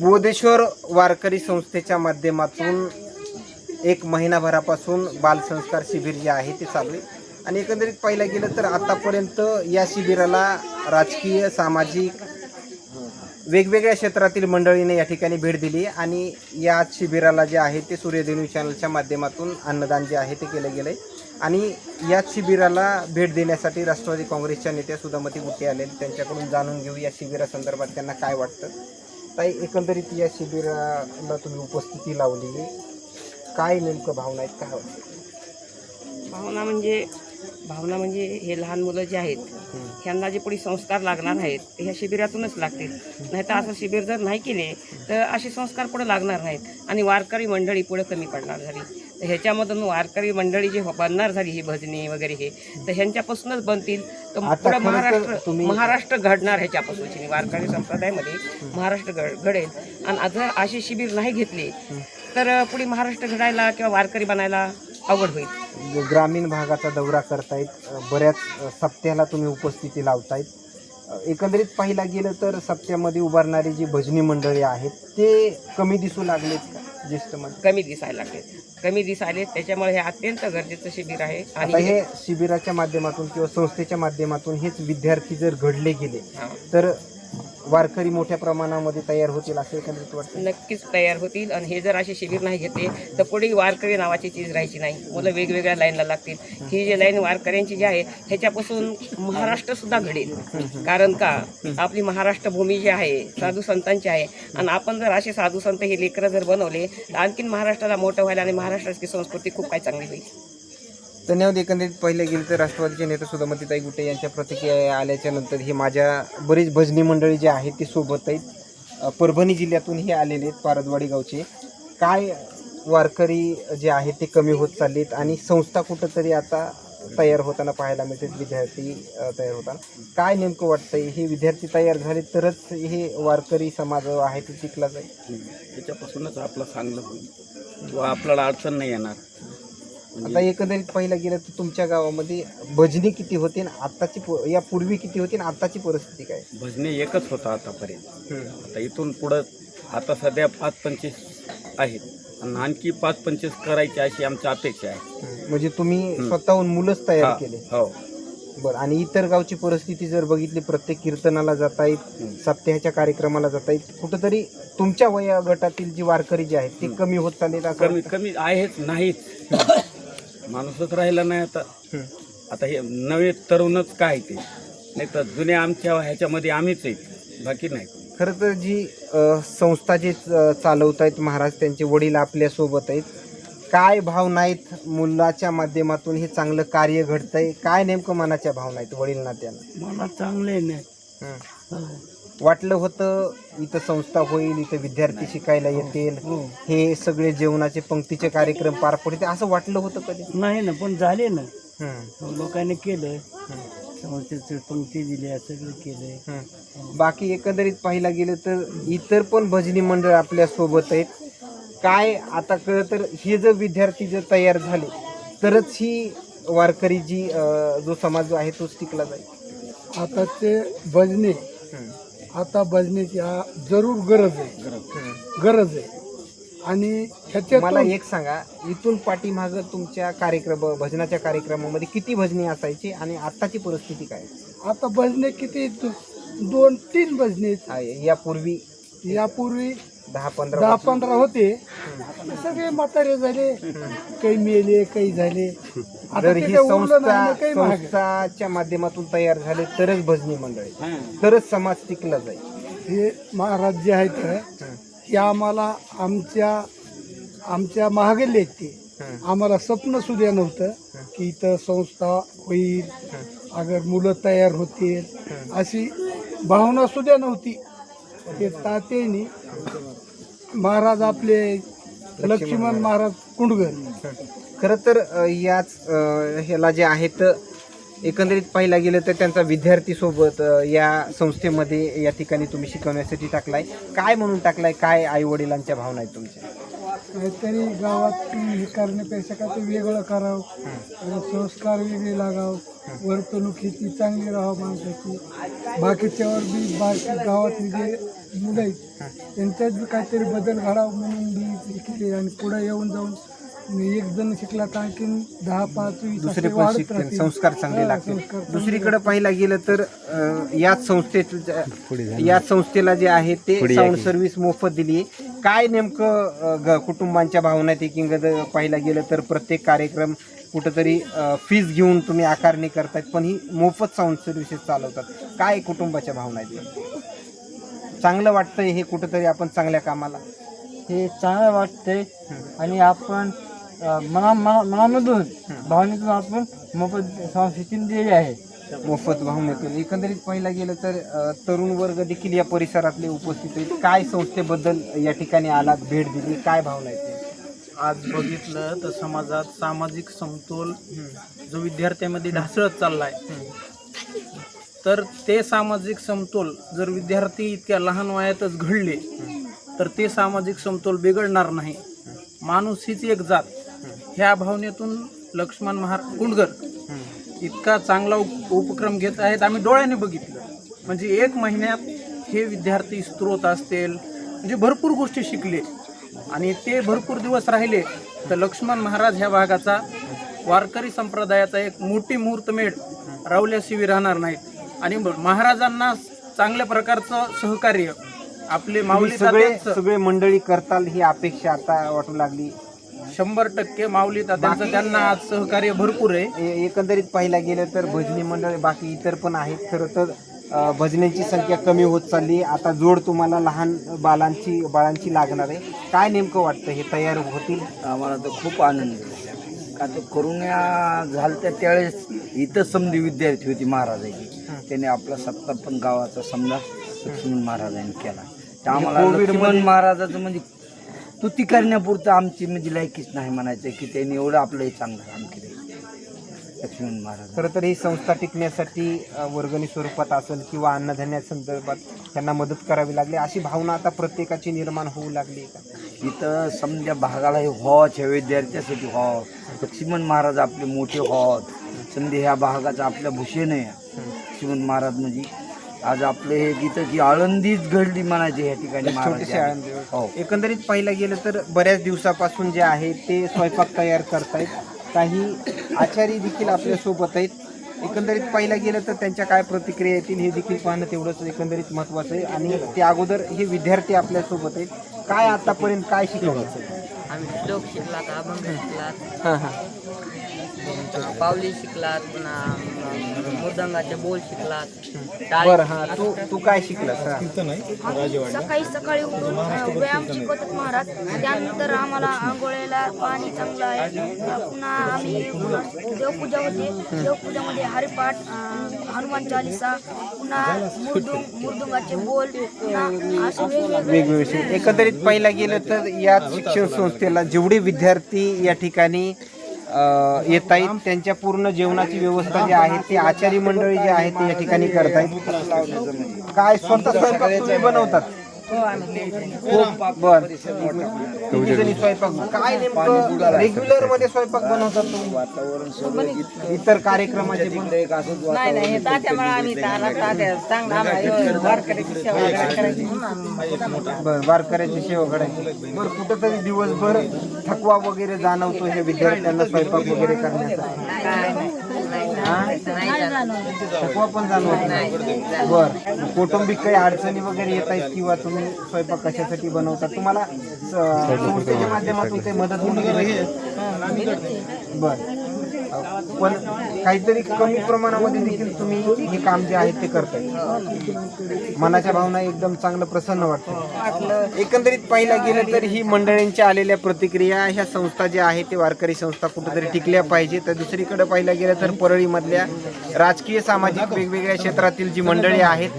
बोधेश्वर वारकरी संस्थेच्या माध्यमातून एक महिनाभरापासून बालसंस्कार शिबिर जे आहे ते चालू आहे. आणि एकंदरीत पाहिलं गेलं तर आतापर्यंत या शिबिराला राजकीय सामाजिक वेगवेगळ्या क्षेत्रातील मंडळीने या ठिकाणी भेट दिली आणि या शिबिराला जे आहे ते सूर्यदेवी चॅनलच्या माध्यमातून अन्नदान जे आहे ते केलं गेलं आहे आणि या शिबिराला भेट देण्यासाठी राष्ट्रवादी काँग्रेसच्या नेत्या सुधामती गुट्टे आले. त्यांच्याकडून जाणून घेऊ या शिबिरासंदर्भात त्यांना काय वाटतं. ताई एकंदरीत या शिबिराला तुम्ही उपस्थिती लावली काय नेमकं भावना आहेत काय भावना म्हणजे भावना म्हणजे हे लहान मुलं जे आहेत ह्यांना जे पुढे संस्कार लागणार आहेत ते ह्या शिबिरातूनच लागतील. नाही तर असं शिबिर जर नाही केले तर असे संस्कार पुढे लागणार नाहीत आणि वारकरी मंडळी पुढे कमी पडणार झाली. ह्याच्यामधून वारकरी मंडळी जे बनणार झाली ही भजनी वगैरे हे तर ह्यांच्यापासूनच बनतील. तर पुढे महाराष्ट्र महाराष्ट्र घडणार ह्याच्यापासून. वारकरी संप्रदायामध्ये महाराष्ट्र घड घडेल. आणि जर असे शिबिर नाही घेतले तर पुढे महाराष्ट्र घडायला किंवा वारकरी बनायला अवघड होईल. ग्रामीण भागाचा दौरा करतायत. बऱ्याच सप्त्याला तुम्ही उपस्थिती लावतायत. एकंदरीत पाहिला गेलं तर सप्त्यामध्ये उभारणारी जी भजनी मंडळी आहेत ते कमी दिसू लागलेत का? कमी दिसायला लागले. कमी दिसायले त्याच्यामुळे हे अत्यंत गरजेचं शिबिर आहे. आणि हे शिबिराच्या माध्यमातून किंवा संस्थेच्या माध्यमातून हेच विद्यार्थी जर घडले गेले. तर वारकरी मोठ्या प्रमाणामध्ये तयार होतील असं एकंदरीत वाटतं? नक्कीच तयार होतील. आणि हे जर असे शिबिर नाही घेतले तर पुढे वारकरी नावाची चीज राहायची नाही. मुलं वेगवेगळ्या लाईनला लागतील. ही जी लाईन वारकऱ्यांची जी आहे ह्याच्यापासून महाराष्ट्र सुद्धा घडेल. कारण का? आपली महाराष्ट्र भूमी जी आहे साधू संतांची आहे. आणि आपण जर असे साधू संत हे लेकरं जर बनवले तर आणखीन महाराष्ट्राला मोठं व्हायला आणि महाराष्ट्राची संस्कृती खूप काही चांगली होईल. धन्यवाद. एकंदरीत पहिले गेले तर राष्ट्रवादीचे नेते सुधामतीताई गुटे यांच्या प्रतिक्रिया आल्याच्यानंतर ही माझ्या बरीच भजनी मंडळी जी आहेत ती सोबत आहेत. परभणी जिल्ह्यातून हे आलेले आहेत पारदवाडी गावचे. काय वारकरी जे आहेत ते कमी होत चाललेत आणि संस्था कुठंतरी आता तयार होताना पाहायला मिळते विद्यार्थी तयार होताना. काय नेमकं वाटतंय? हे विद्यार्थी तयार झाले तरच हे वारकरी समाज आहे ते टिकला जाईल. त्याच्यापासूनच आपलं चांगलं होईल. किंवा आपल्याला अडचण नाही येणार. आता एकंदरीत पाहिलं गेलं तर तुमच्या गावामध्ये भजनी किती होती आणि आत्ताची प- या पूर्वी किती होती आणि आत्ताची परिस्थिती काय? भजने एकच होतं आतापर्यंत. आता इथून पुढं आता सध्या पाच पंचवीस आहेत. आणि आणखी पाच पंचवीस करायची अशी आमची अपेक्षा आहे. म्हणजे तुम्ही स्वतःहून मुलंच तयार हा, केले. हो. बरं आणि इतर गावची परिस्थिती जर बघितली प्रत्येक कीर्तनाला जातायत सप्त्याच्या कार्यक्रमाला जातायत कुठंतरी तुमच्या वया गटातील जी वारकरी जे आहेत ते कमी होत चाललेत असं कमी कमी आहेच नाहीच. माणूसच राहिला नाही आता. आता हे नवे तरुणच काय ते? नाही तर जुन्या आमच्या ह्याच्यामध्ये आम्हीच आहेत. बाकी नाही. खरं तर जी अ, संस्था जे च- चालवतायत महाराज त्यांचे वडील आपल्यासोबत आहेत. काय भावना आहेत मुलाच्या माध्यमातून हे चांगलं कार्य घडतंय? काय नेमकं मनाच्या भावना आहेत वडील नात्यानं मला चांगले नाही हं. वाटलं होतं इथं संस्था होईल इथं विद्यार्थी शिकायला येतील. हे. सगळे जेवणाचे पंक्तीचे कार्यक्रम पार पडतील. असं वाटलं होतं कधी? नाही ना पण झाले ना. हं, लोकांनी केलं. हं, समस्येचे पंक्ती दिल्या सगळं केलंय हं. बाकी एकंदरीत पाहिला गेलं तर इतर पण भजनी मंडळ आपल्यासोबत आहेत. काय आता कळ तर हे जर विद्यार्थी जर तयार झाले तरच ही वारकरी जी जो समाज जो आहे तोच टिकला जाईल. आता ते भजने हं, आता भजनेची हा जरूर गरज आहे. गरज आहे. आणि मला एक सांगा इथून पाठीमाग तुमच्या कार्यक्रम भजनाच्या कार्यक्रमामध्ये किती भजनी असायची आणि आताची परिस्थिती काय? आता भजने किती? दोन तीन भजने. आहे? यापूर्वी? यापूर्वी दहा पंधरा दहा पंधरा होते. सगळे म्हातारे झाले. काही मेले काही झाले. जर ते ही संस्था. संस्थाच्या माध्यमातून तयार झाले तरच भजनी मंडळी. तरच समाज टिकला जाईल. हे महाराज जे आहेत हं, हे आम्हाला आमच्या आमच्या महागल्ले आहेत ते. आम्हाला स्वप्न सुद्धा नव्हतं की इथं संस्था होईल अगर मुलं तयार होतील. अशी भावना सुद्धा नव्हती. ते तात्यानी महाराज आपले लक्ष्मण महाराज. कुंडगर. खरं तर अ, याच अ, ह्याला जे आहेत एकंदरीत पाहिला गेलं तर त्यांचा विद्यार्थी सोबत अ, या संस्थेमध्ये या ठिकाणी तुम्ही शिकवण्यासाठी टाकलाय. काय म्हणून टाकलाय? काय आई वडिलांच्या भावना आहेत तुमच्या? काहीतरी गावात हे करण्यापेक्षा काय ते वेगळं करावं. आणि संस्कार वेगळे लागावं. वर्तणूक ही ती चांगली राहावं माणसाची. बाकीच्यावर बी बाकी गावातली जे मुलं आहेत त्यांच्यात बी काहीतरी बदल घडावा म्हणून बी हे केले आणि पुढे येऊन जाऊन एक जण शिकला तर आणखीन दहा पाच दुसरे पण शिकतील. राहतील. संस्कार चांगले लागतील. दुसरीकडे पाहिला गेलं तर याच संस्थेत याच संस्थेला जे आहे ते साऊंड सर्व्हिस मोफत दिली. आहे काय नेमकं अं, ग- कुटुंबांच्या भावना ते किंग पाहिला गेलं तर प्रत्येक कार्यक्रम कुठंतरी फीज घेऊन तुम्ही आकारणी करतायत पण ही मोफत साऊंड सर्व्हिसेस चालवतात. काय कुटुंबाच्या भावना आहेत? चांगलं वाटतंय हे कुठंतरी आपण चांगल्या कामाला? हे चांगलं वाटतंय आणि आपण अं, मना मना- मनामधून भावनेतून आपण मोफत संस्कृती दिलेली आहे. मोफत भावनेतून एकंदरीत पाहिला गेलं तर तरुण वर्ग देखील या परिसरातले उपस्थित आहेत. काय संस्थेबद्दल या ठिकाणी आलात भेट दिली काय भावना आहे आज बघितलं तर समाजात सामाजिक समतोल जो विद्यार्थ्यांमध्ये ढासळत चाललाय तर ते सामाजिक समतोल जर विद्यार्थी इतक्या लहान वयातच घडले तर ते सामाजिक समतोल बिघडणार नाही. माणूस हीच एक जात. ह्या भावनेतून लक्ष्मण महार कुंडगर इतका चांगला उप उपक्रम घेत आहेत. आम्ही डोळ्याने बघितलं. म्हणजे एक महिन्यात हे विद्यार्थी स्त्रोत असतील. म्हणजे भरपूर गोष्टी शिकले. आणि ते भरपूर दिवस राहिले तर लक्ष्मण महाराज ह्या भागाचा वारकरी संप्रदायाचा एक मोठी मुहूर्तमेढ रावल्याशिवाय राहणार नाहीत. आणि महाराजांना चांगल्या प्रकारचं सहकार्य. आपले माऊली सगळे सगळे मंडळी करताल ही अपेक्षा आता वाटू लागली. शंभर टक्के माऊली तात्यांचं त्यांना आज सहकार्य भरपूर आहे. ए- एकंदरीत पाहिला गेलं तर भजनी मंडळ बाकी इतर पण आहेत. खरं तर अ, भजन्यांची संख्या कमी होत चालली आता जोड तुम्हाला लहान बालांची बाळांची लागणार आहे. काय नेमकं वाटतं? हे तयार होतील? आम्हाला तर खूप आनंद तर करोना झालत्या त्यावेळेस इथं समधी विद्यार्थी होती महाराजाची. त्याने आपला सत्ता पण गावाचा समजा लक्ष्मण महाराजांनी केला. तर आम्हाला लक्ष्मण महाराजाचं म्हणजे स्तुती करण्यापुरतं आमची म्हणजे लायकीच नाही म्हणायचं की त्यांनी एवढं आपलं हे चांगलं काम केलं. लक्ष्मण महाराज. खरं तर ही संस्था टिकण्यासाठी अ, वर्गणी स्वरूपात असेल किंवा अन्नधान्या संदर्भात त्यांना मदत करावी लागली अशी भावना आता प्रत्येकाची निर्माण होऊ लागली आहे का? इथं समजा भागाला हे हॉच ह्या विद्यार्थ्यासाठी हॉ लक्ष्मण महाराज आपले मोठे हॉच. समजा ह्या भागाचा आपल्या भूषण आहे. लक्ष्मण महाराज म्हणजे आज आपले हे गीतं की आळंदीच घडली म्हणायचे ह्या ठिकाणी छोटीशी आळंदी. हो. एकंदरीत पाहिलं गेलं तर बऱ्याच दिवसापासून जे आहे ते स्वयंपाक तयार करतायत. काही आचारी देखील आपल्यासोबत आहेत. एकंदरीत पाहिलं गेलं तर त्यांच्या काय प्रतिक्रिया येतील हे देखील पाहणं तेवढंच एकंदरीत महत्त्वाचं आहे. आणि त्या अगोदर हे विद्यार्थी आपल्यासोबत आहेत. काय आतापर्यंत काय शिकवलं? आम्ही श्लोक शिकलात अभंग शिकलात हां हां. पावली शिकलात पुन्हा मृदंगाचे बोल शिकलात. टाळी बरं हां तू तू काय शिकलास हां? सकाळी सकाळी उठून अ, व्यायाम शिकवतात महाराज. त्यानंतर आम्हाला आंघोळीला पाणी चांगलं आहे. अ, पुन्हा आम्ही देवपूजा होते. देवपूजामध्ये हरिपाठ अ, हनुमान चालिसा पुन्हा मुर्दुंग मुर्दुंगाचे बोल पुन्हा असे वेगवेगळे. एकंदरीत पाहिलं गेलं तर या शिक्षण संस्थेला जेवढे विद्यार्थी या ठिकाणी येत आहेत त्यांच्या पूर्ण जेवणाची व्यवस्था जी आहे ती आचारी मंडळी जे आहे ते या ठिकाणी करतायत काय स्वतः स्वयंपाक तुम्ही बनवतात? बर स्वयंपाक काय नेमकं रेग्युलरमध्ये स्वयंपाक बनवतात तुम्ही इतर कार्यक्रमाचे पण नाही नाही हे तात्यामुळे आम्ही तात्या चांगला आम्हाला वारकऱ्याची सेवा करायची. म्हणून बर वारकऱ्याची सेवा करायची कुठंतरी दिवसभर थकवा वगैरे जाणवतो हे विद्यार्थ्यांना स्वयंपाक वगैरे करण्याचा. थकवा पण जाणवत नाही. बर. कौटुंबिक काही अडचणी वगैरे येत आहेत किंवा तुम्ही स्वयंपाक कशासाठी बनवता? तुम्हाला स- संस्थेच्या माध्यमातून काही मदत वगैरे बर. पण काहीतरी कमी प्रमाणामध्ये देखील तुम्ही हे काम जे आहे ते करताय. मनाच्या भावना एकदम चांगलं प्रसन्न वाटतं एकंदरीत पाहिलं गेलं तर ही मंडळींच्या आलेल्या प्रतिक्रिया ह्या संस्था ज्या आहेत ते वारकरी संस्था कुठेतरी टिकल्या पाहिजे तर दुसरीकडे पाहिलं गेलं तर परळीमधल्या राजकीय सामाजिक वेगवेगळ्या क्षेत्रातील जी मंडळी आहेत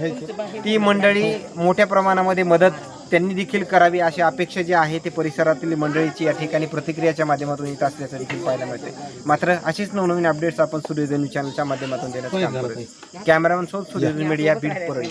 ती मंडळी मोठ्या प्रमाणामध्ये मदत त्यांनी देखील करावी अशी अपेक्षा जी आहे ते परिसरातील मंडळीची या ठिकाणी प्रतिक्रियाच्या माध्यमातून येत असल्याचं देखील पाहायला मिळते मात्र अशीच नवनवीन अपडेट्स आपण सूर्योदय न्यूज चॅनलच्या माध्यमातून देण्याचं कॅमेरामॅन सोबत सूर्योदय मीडिया बीड परळी.